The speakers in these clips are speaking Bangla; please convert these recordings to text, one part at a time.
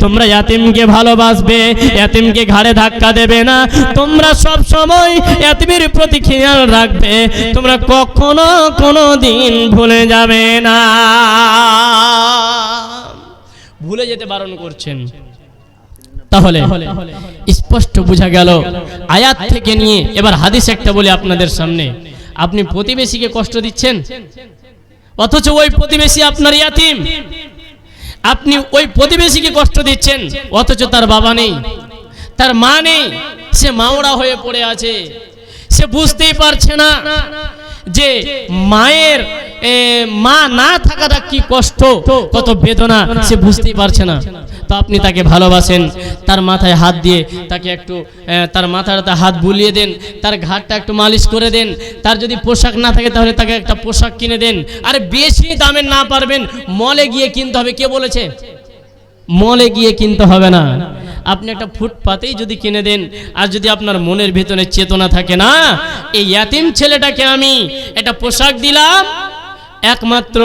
তোমরা ইয়াতিমকে ভালোবাসবে, ইয়াতিমকে ঘাড়ে ধাক্কা দেবে না। তোমরা সব সময় ইয়াতিমের প্রতি খেয়াল রাখবে, তোমরা কখনো কোনো দিন ভুলে যাবে না। ভুলে যেতে বারণ করছেন। তাহলে স্পষ্ট বোঝা গেল। আয়াত থেকে নিয়ে এবার হাদিস একটা বলি আপনাদের সামনে। আপনি প্রতিবেশীকে কষ্ট দিচ্ছেন? অথচ ওই প্রতিবেশী আপনার ইয়াতিম। আপনি ওই প্রতিবেশীকে কষ্ট দিচ্ছেন, অথচ তার বাবা নেই। তার মা নেই। সে মাওড়া হয়ে পড়ে আছে। সে বুঝতেই পারছে না যে মায়ের মা না থাকাটা কি কষ্ট, কত বেদনা, সে বুঝতেই পারছে না। তো আপনি তাকে ভালোবাসেন, তার মাথায় হাত দিয়ে তাকে একটু তার মাথাটাতে হাত বুলিয়ে দেন, তার ঘাটটা একটু মালিশ করে দেন, তার যদি পোশাক না থাকে তাহলে তাকে একটা পোশাক কিনে দেন। আর বেশি দামে না পারবেন, মলে গিয়ে কিনতে হবে, কে বলেছে? মলে গিয়ে কিনতে হবে না। আপনি একটা ফুটপাতেই যদি কিনে দেন, আর যদি আপনার মনের ভেতরে চেতনা থাকে না, এই ইয়াতিম ছেলেটাকে আমি একটা পোশাক দিলাম একমাত্র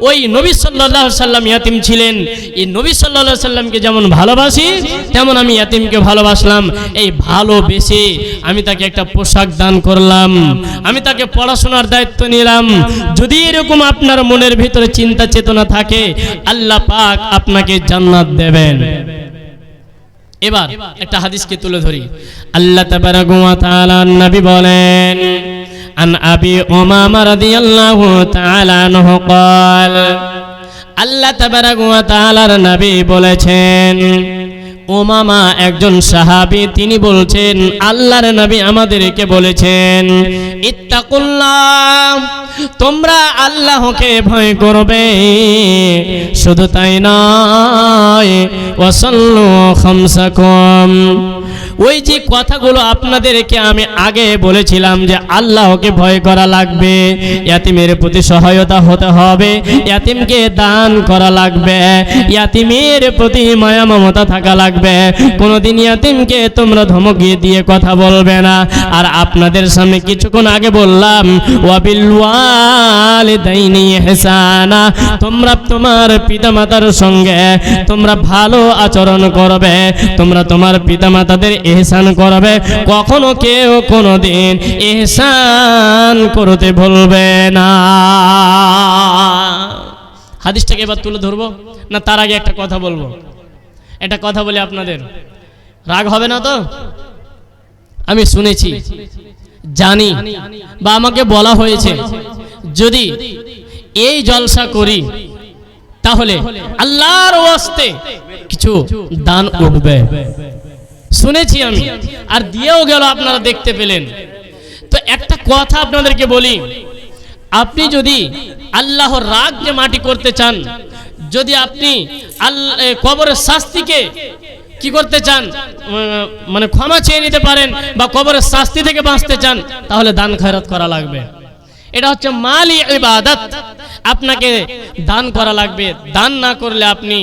ওই নবী সাল্লাহ সাল্লাম ইয়াতিম ছিলেন। এই নবী সাল্লাহ সাল্লামকে যেমন ভালোবাসি, তেমন আমি ইয়াতিমকে ভালোবাসলাম। এই ভালোবেসে আমি তাকে একটা পোশাক দান করলাম। আমি তাকে পড়াশোনার দায়িত্ব নিলাম। যদি এরকম আপনার মনের ভিতরে চিন্তা চেতনা থাকে, আল্লাহ পাক আপনাকে জান্নাত দেবেন। এবার একটা হাদিসকে তুলে ধরি। আল্লাহ তাবারাকু ওয়া তাআলা নবী বলেন আন আবি উমামা রাদিয়াল্লাহু তাআলা আনহু قال আল্লাহ তাবারাকু ওয়া তাআলার নবী বলেছেন ওমামা একজন সাহাবী তিনি বলছেন আল্লাহর নবী আমাদেরকে বলেছেন ইত্তাকুল্লাহ তোমরা আল্লাহকে ভয় করবে শুধু তাই নয় ওয়াসাল্লু খামসাকুম ওই যে কথাগুলো আপনাদেরকে আমি আগে বলেছিলাম যে আল্লাহকে ভয় করা লাগবে, ইয়াতিমের প্রতি সহায়তা হতে হবে, ইয়াতিমকে দান করা লাগবে, ইয়াতিমের প্রতি মায়া মমতা থাকা লাগবে। কোনোদিন ইয়াতিমকে তোমরা ধমকিয়ে দিয়ে কথা বলবে না। আর আপনাদের সামনে কিছুক্ষণ আগে বললাম, ওয়াবিল ওয়ালিদাইনি ইহসানা, তোমরা তোমার পিতামাতার সঙ্গে তোমরা ভালো আচরণ করবে, তোমরা তোমার পিতামাতাদের এহসান করবে, কখনো কেউ কোনো দিন এহসান করতে ভুলবে না। হাদিসটাকে এবার তুলে ধরবো? না, তার আগে একটা কথা বলব? একটা কথা বলি আপনাদের। রাগ হবে না তো? আমি শুনেছি, জানি, বা আমাকে বলা হয়েছে, যদি এই জলসা করি, তাহলে আল্লাহর ওয়াস্তে কিছু দান উঠবে। শুনেছি আমি। আর দিয়েও গেল, আপনারা দেখতে পেলেন। তো একটা কথা আপনাদেরকে বলি। আপনি যদি আল্লাহর রাগ যে মাটি করতে চান, যদি আপনি কবরের শাস্তিকে কি করতে চান মানে ক্ষমা চেয়ে নিতে পারেন বা কবরের শাস্তি থেকে বাঁচতে চান, তাহলে দান খয়রাত করা লাগবে। এটা হচ্ছে মালি ইবাদত। আপনাকে দান করা লাগবে। দান না করলে আপনি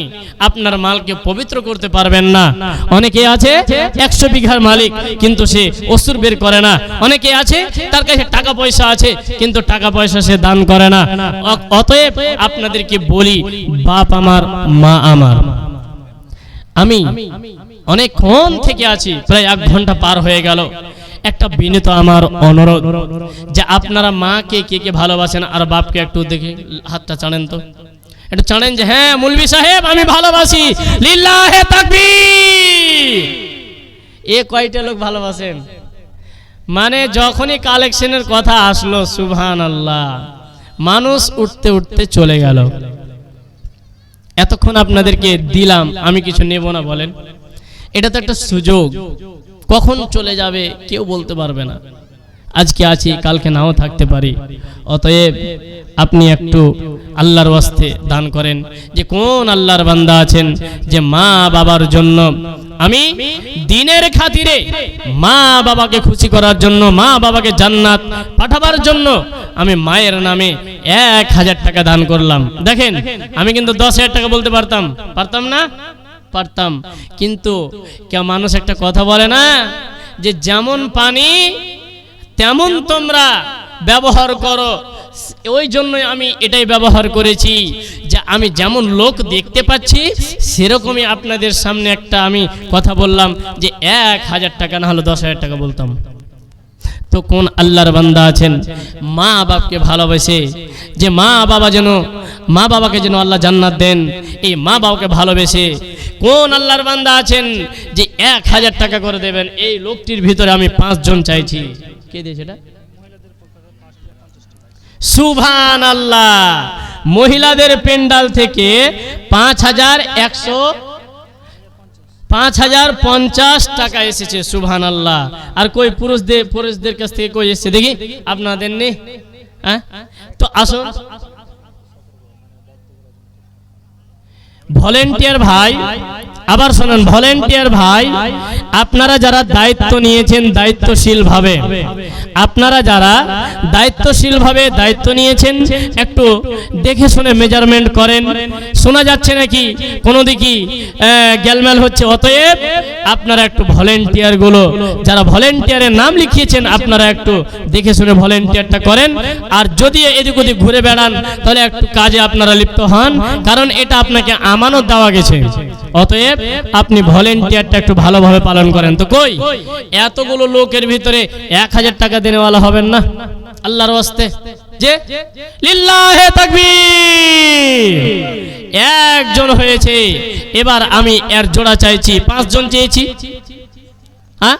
আপনার মালকে পবিত্র করতে পারবেন না। অনেকে আছে, একশো বিঘার মালিক, কিন্তু সে অসুর বের করে না। অনেকে আছে, তার কাছে টাকা পয়সা আছে, কিন্তু টাকা পয়সা সে দান করে না। অতএব আপনাদেরকে বলি, বাপ আমার, মা আমার। আমি অনেকক্ষণ থেকে আছি, প্রায় এক ঘণ্টা পার হয়ে গেল। একটা বিনীত আমার অনুরোধ যে আপনারা মাকে কে কে ভালোবাসেন আর বাপকে একটু দেখে হাতটা চাড়েন তো। একটু চাড়েন যে হ্যাঁ মুলবি সাহেব, আমি ভালোবাসি। লিল্লাহে তাকবীর। এ কয়টা লোক ভালোবাসেন? মানে যখনই কালেকশনের কথা আসলো সুবহান আল্লাহ মানুষ উঠতে উঠতে চলে গেল। এতক্ষণ আপনাদেরকে দিলাম, আমি কিছু নেব না বলেন। এটা তো একটা সুযোগ। কখন চলে যাবে কেউ বলতে পারবে না। আজকে আছি, কালকে নাও থাকতে পারি। অতএব আপনি একটু আল্লাহর ওয়াস্তে দান করেন যে কোন আল্লাহর বান্দা আছেন যে মা বাবার জন্য আমি দিনের খাতিরে মা বাবাকে খুশি করার জন্য, মা বাবাকে জান্নাত পাঠাবার জন্য আমি মায়ের নামে এক হাজার টাকা দান করলাম। দেখেন, আমি কিন্তু দশ হাজার টাকা বলতে পারতাম। পারতাম না? পারতাম। কিন্তু কেউ মানুষ একটা কথা বলে না যে যেমন পানি, তেমন তোমরা ব্যবহার করো। ওই জন্যই আমি এটাই ব্যবহার করেছি যে আমি যেমন লোক দেখতে পাচ্ছি, সেরকমই আপনাদের সামনে একটা আমি কথা বললাম যে এক হাজার টাকা না হলে দশ হাজার টাকা বলতাম। তো কোন আল্লাহর বান্দা আছেন? মা বাপকে ভালোবেসে যে মা বাবা যেন, মা বাবাকে যেন আল্লাহ জান্নাত দেন, এই মা বাবাকে ভালোবেসে কোন আল্লাহর বান্দা আছেন যে এক হাজার টাকা করে দেবেন? এই লোকটির ভিতরে আমি পাঁচজন চাইছি। কে দিয়েছে সুভান আল্লাহ মহিলাদের পেন্ডাল থেকে পাঁচ হাজার একশো পাঁচ হাজার পঞ্চাশ টাকা এসেছে সুভান আল্লাহ আর কই পুরুষদের পুরুষদের কাছ থেকে কই এসেছে? দেখি, আপনাদের নেই হ্যাঁ? তো আসুন ভলেন্টিয়ার ভাই, আবার শোনেন ভলেন্টিয়ার ভাই, আপনারা যারা দায়িত্ব নিয়েছেন দায়িত্বশীল ভাবে আপনারা যারা দায়িত্বশীল ভাবে দায়িত্ব নিয়েছেন, একটু দেখে শুনে মেজারমেন্ট করেন। শোনা যাচ্ছে নাকি? কোনো দিকে গ্যালম্যাল হচ্ছে, অতএব আপনারা একটু ভলেন্টিয়ারগুলো, যারা ভলেন্টিয়ারের নাম লিখিয়েছেন, আপনারা একটু দেখে শুনে ভলেন্টিয়ারটা করেন। আর যদি এদিক ওদিক ঘুরে বেড়ান, তাহলে একটু কাজে আপনারা লিপ্ত হন, কারণ এটা আপনাকে আমানত দেওয়া গেছে। অতএব আপনি ভলেন্টিয়ারটা একটু ভালোভাবে পালন করেন। তো কই? এতগুলো লোকের ভিতরে এক হাজার টাকা দেনেওয়ালা হবেন না? আল্লাহর ওয়াস্তে। যে? লিল্লাহে তাকবীর। একজন হয়েছে। এবার আমি এর জোড়া চাইছি। পাঁচজন চেয়েছি। হ্যাঁ?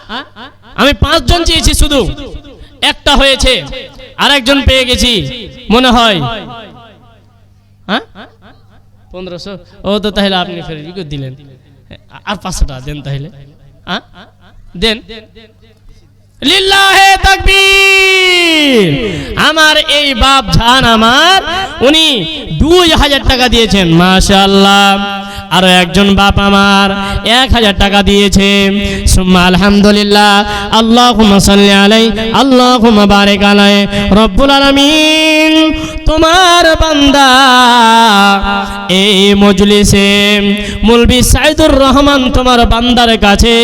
আমি পাঁচজন চেয়েছি শুধু। একটা হয়েছে। আরেকজন পেয়ে গেছি। মনে হয়। হ্যাঁ? পনেরোশো। ও তো তাহলে আপনি ফের ই করে দিলেন। আর পাঁচশো টাকা দেন তাহলে। দেন। আমার এই বাপ জান আমার, উনি দুই হাজার টাকা দিয়েছেন, মাশাআল্লাহ। আরও একজন বাপ আমার এক হাজার টাকা দিয়েছে। আলহামদুলিল্লাহ। বারিক আলাই রব্বুল আলামিন তোমার বান্দা এই মজলিসে মুলবি সাইদুর রহমান তোমার বান্দার কাছে,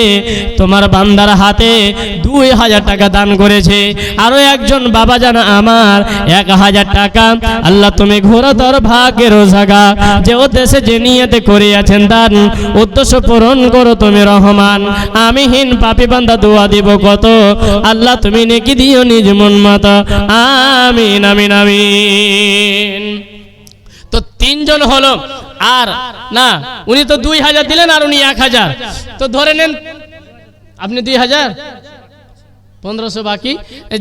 তোমার বান্দার হাতে দুই হাজার টাকা দান করেছে। আরও একজন বাবা জানা আমার এক হাজার টাকা। আল্লাহ তুমি ঘোরতর ভাগের জাগা যে উদ্দেশ্যে যে নিয়েতে করিয়াছেন দান, উদ্দেশ্য পূরণ করো তুমি রহমান। আমি হীন পাপি বান্দা দোয়া দিব কত? আল্লাহ তুমি নেকি দিও নিজ মন মতো। আমিন আমিন আমিন। তিনজন হলো। আর, না, উনি তো দুই হাজার দিলেন আর উনি এক হাজার। তো ধরে নেন, আপনি দুই হাজার? পনেরোশো বাকি?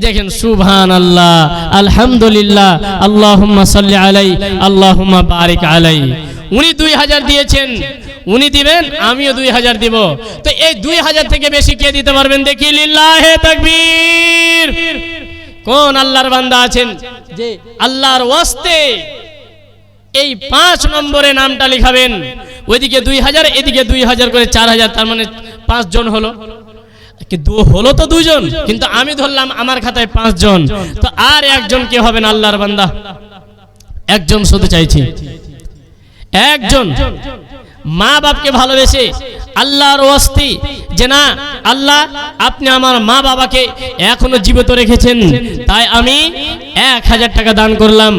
দেখেন সুবহান আল্লাহ আলহামদুলিল্লাহ, আল্লাহুম্মা সাল্লি আলাই আল্লাহুম্মা বারিক আলাই উনি দুই হাজার দিয়েছেন, উনি দিবেন, আমিও দুই হাজার দিব। তো এই দুই হাজার থেকে বেশি কে দিতে পারবেন দেখি? লিল্লাহে তাকবীর। কোন আল্লাহর বান্দা আছেন যে আল্লাহর ওয়াস্তে এই পাঁচ নম্বরে নামটা লিখাবেন। ওইদিকে দুই হাজার, এদিকে দুই হাজার করে চার হাজার, তার মানে পাঁচজন হলো। হলো তো দুজন কিন্তু আমি ধরলাম আমার খাতায় পাঁচজন। তো আর একজন কে হবেন আল্লাহর বান্দা? একজন শুধু চাইছি। একজন। মা বাপকে ভালোবেসে আল্লাহর ওয়াস্তি যে না, আল্লাহ, আপনি আমার মা বাবাকে এখনও জীবিত রেখেছেন। তাই আমি এক হাজার টাকা দান করলাম।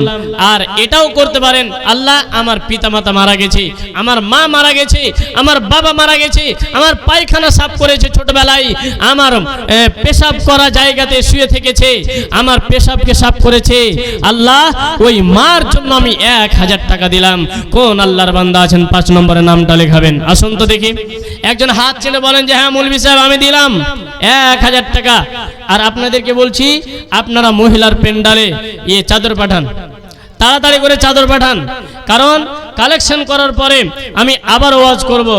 আর এটাও করতে পারেন, আল্লাহ আমার পিতা মাতা মারা গেছে, আমার মা মারা গেছে, আমার বাবা মারা গেছে, আমার পায়খানা সাফ করেছে ছোটবেলায়, আমার পেশাব করা জায়গাতে শুয়ে থেকেছে, আমার পেশাবকে সাফ করেছে। আল্লাহ, ওই মার জন্য আমি এক হাজার টাকা দিলাম। কোন আল্লাহর বান্দা আছেন? পাঁচ নম্বরের নামটা লেখাবেন। আসুন তো দেখি। একজন হাত ছেড়ে বলেন যে হ্যাঁ মৌলবি সাহেব, আমি দিলাম। এক হাজার টাকা। আর আপনাদেরকে বলছি, আপনারা মহিলার পেন্ডালে ইয়ে চাদর পাঠান। তাড়াতাড়ি করে চাদর পাঠান। কারণ কালেকশন করার পরে আমি আবার ওয়াজ করব।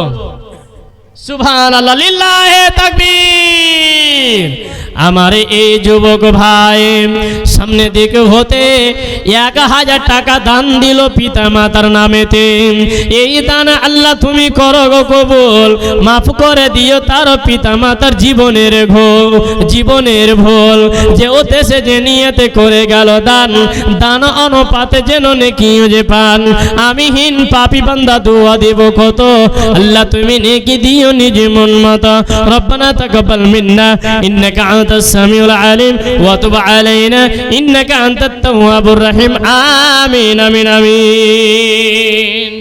আমার এই যুবক ভাই সামনে দেখে হতে এক হাজার টাকা দান দিল পিতা মাতার নামেতে। এই দান আল্লাহ তুমি করো গো কবুল, মাফ করে দিও তার পিতা মাতার জীবনের ভোল জীবনের ভোল। যে ওতে সে যে নিয়েতে করে গেল দান দান অনুপাতে যেন নেকি যে পান। আমি হীন পাপি বান্দা দুয়া দেব কত? আল্লাহ তুমি নেকি দিও নিজ মন মতো। রব্বানা তাকাব্বাল মিন্না, ইন্নাকা আনতাস সামিউল আলিম, ওয়া তুব আলাইনা ইন্নাকা আনতাত তাওয়াবুর রাহিম। আমিন আমিন আমিন।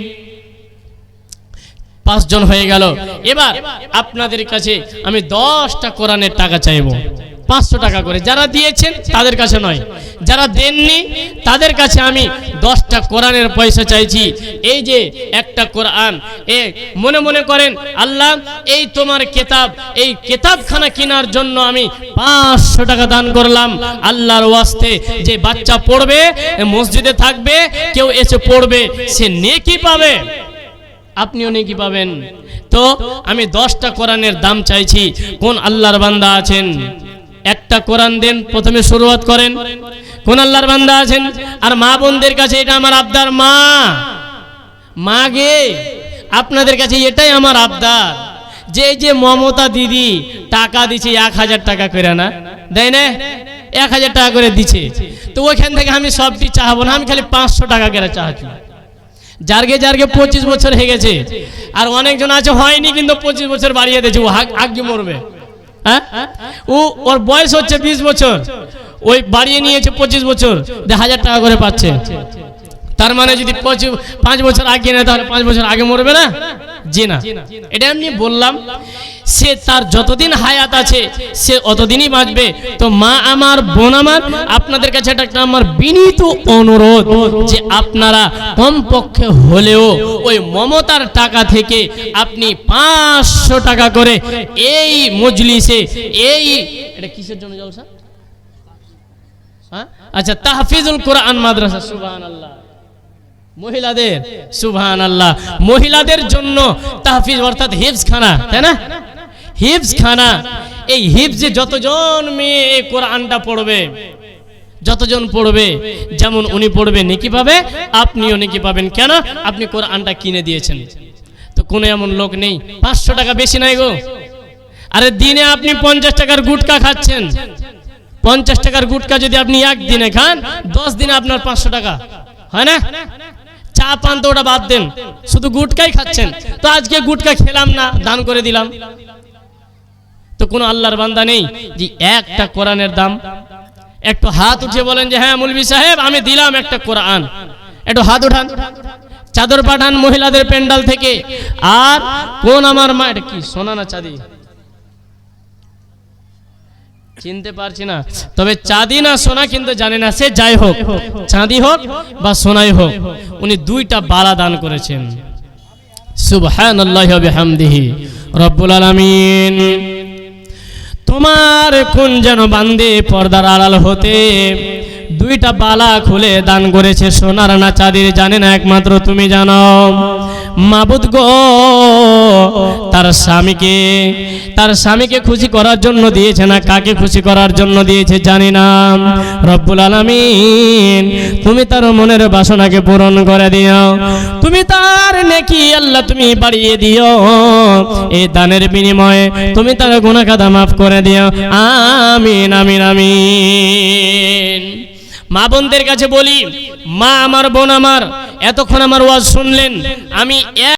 পাঁচজন হয়ে গেল। এবার আপনাদের কাছে আমি দশটা কোরআনের টাকা চাইব। পাঁচশো টাকা করে। যারা দিয়েছেন তাদের কাছে নয়। যারা দেননি তাদের কাছে আমি দশটা কোরআনের পয়সা চাইছি। এই যে একটা কোরআন, এ মনে মনে করেন, আল্লাহ, এই তোমার কেতাব, এই কেতাবখানা কেনার জন্য আমি পাঁচশো টাকা দান করলাম। আল্লাহর ওয়াস্তে যে বাচ্চা পড়বে মসজিদে থাকবে, কেউ এসে পড়বে, সে নেকি পাবে। আপনিও নাকি পাবেন। তো আমি দশটা কোরআনের দাম চাইছি। কোন আল্লাহর বান্দা আছেন? একটা কোরআন দেন, প্রথমে শুরুয়াত করেন। কোন আল্লাহর বান্দা আছেন? আর মা বোনদের কাছে এটা আমার আবদার। মা মা গে, আপনাদের কাছে এটাই আমার আবদার। যে যে মমতা দিদি টাকা দিছে এক হাজার টাকা করে না, দেয় না? এক হাজার টাকা করে দিছে। তো ওইখান থেকে আমি সবটি চাহাবো না, আমি খালি পাঁচশো টাকা করে চাহাচ্ছি। যারগে যারগে পঁচিশ বছর হয়ে গেছে, আর অনেকজন আছে, হয়নি কিন্তু পঁচিশ বছর বাড়িয়ে দিয়েছে, ও আগে মরবে। হ্যাঁ? ও, ওর বয়স হচ্ছে বিশ বছর। ওই বাড়িয়ে নিয়েছে পঁচিশ বছর। হাজার টাকা করে পাচ্ছে। তার মানে যদি পাঁচ বছর আগে নেয় তাহলে পাঁচ বছর আগে মরবে না? জি না। এটা আমি বললাম, সে তার যতদিন হায়াত আছে, সে অতদিনই বাঁচবে। তো মা আমার, বোন আমার, আপনাদের কাছে একটা আমার বিনীত অনুরোধ যে আপনারা কমপক্ষে হলেও ওই মমতার টাকা থেকে আপনি পাঁচশো টাকা করে এই মজলিসে, এই এটা কিসের জন্য জলসা? আচ্ছা তাহফিজুল কোরআন মাদ্রাসা সুবহান আল্লাহ মহিলাদের সুবহান আল্লাহ মহিলাদের জন্য তাহফিজ, অর্থাৎ হিফজ খানা তাই না? হিফজ খানা এই হিফজে যতজন মেয়ে এই কোরআনটা পড়বে, যতজন পড়বে, যেমন উনি পড়বে, নেকি পাবে, আপনিও নেকি পাবেন। কেন? আপনি কোরআনটা কিনে দিয়েছেন। তো কোনো এমন লোক নেই। পাঁচশো টাকা বেশি নাই গো। আরে দিনে আপনি পঞ্চাশ টাকার গুটকা খাচ্ছেন। পঞ্চাশ টাকার গুটকা যদি আপনি একদিনে খান, দশ দিনে আপনার পাঁচশো টাকা। হয় না? চা পান তো ওটা বাদ দেন। শুধু গুটকাই খাচ্ছেন। তো আজকে গুটকা খেলাম না, দান করে দিলাম। তো কোনো আল্লাহর বান্দা নেই যে একটা কোরআনের দাম। একটু হাত উঠে বলেন যে হ্যাঁ মুলবি সাহেব, আমি দিলাম একটা কোরআন। একটু হাত উঠান। চাদর পাঠান মহিলাদের প্যান্ডাল থেকে। আর কোন আমার মা, এটা কি সোনা না চাঁদি? চিনতে পারছি না। তবে চাঁদি না সোনা কিন্তু জানে না, সে যাই হোক, চাঁদি হোক বা সোনাই হোক, উনি দুইটা বালা দান করেছেন। রব্বুল তোমার কোন যেন বান্দে পর্দার আড়াল হতে দুইটা বালা খুলে দান করেছে সোনার না চাঁদির, জানে না একমাত্র তুমি জানো। মাবুদ গো, তার স্বামীকে তার স্বামীকে খুশি করার জন্য দিয়েছে না, কাকে খুশি করার জন্য দিয়েছে জানি না। রব্বুল আলামিন, তুমি তার মনের বাসনাকে পূরণ করে দিও। তুমি তার নেকি আল্লাহ তুমি বাড়িয়ে দিও। এই দানের বিনিময়ে তুমি তার কাদা মাফ করে দিও। আমিন আমিন আমিন। মা বোনদের কাছে বলি মা আমার বোন আমার এতক্ষণ আমার ওয়াজ শুনলেন আমি